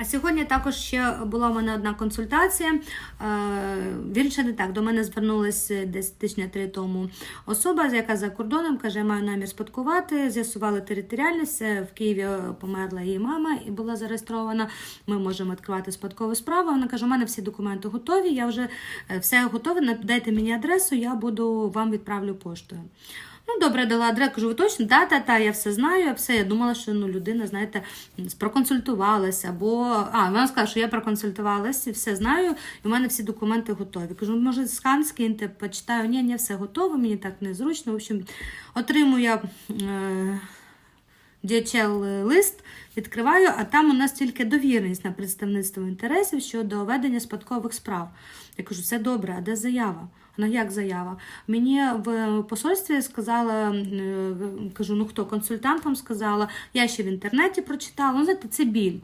А сьогодні також ще була в мене одна консультація. Е, Вірніше не так. До мене звернулася десь тижня три тому особа, яка за кордоном каже, маю намір спадкувати. З'ясували територіальність. В Києві померла її мама і була зареєстрована. Ми можемо відкривати спадкову справу. Вона каже: у мене всі документи готові. Я вже е, все готове. Дайте мені адресу, я буду вам відправлю поштою. Ну, добре, дала адресу, кажу, ви точно? Да, та, та, я все знаю, я все. Я думала, що ну, людина, знаєте, проконсультувалася, бо а, вона сказала, що я проконсультувалася, все знаю, і в мене всі документи готові. Кажу, «Ну, може, скан скиньте, почитаю. Ні, ні, все готово, мені так незручно. В общем, отримую. Е- DHL лист відкриваю, а там у нас тільки довіреність на представництво інтересів щодо ведення спадкових справ. Я кажу, все добре, а де заява? Вона як заява? Мені в посольстві сказала, е, кажу, ну хто консультантам сказала, я ще в інтернеті прочитала. Ну, знаєте, це біль.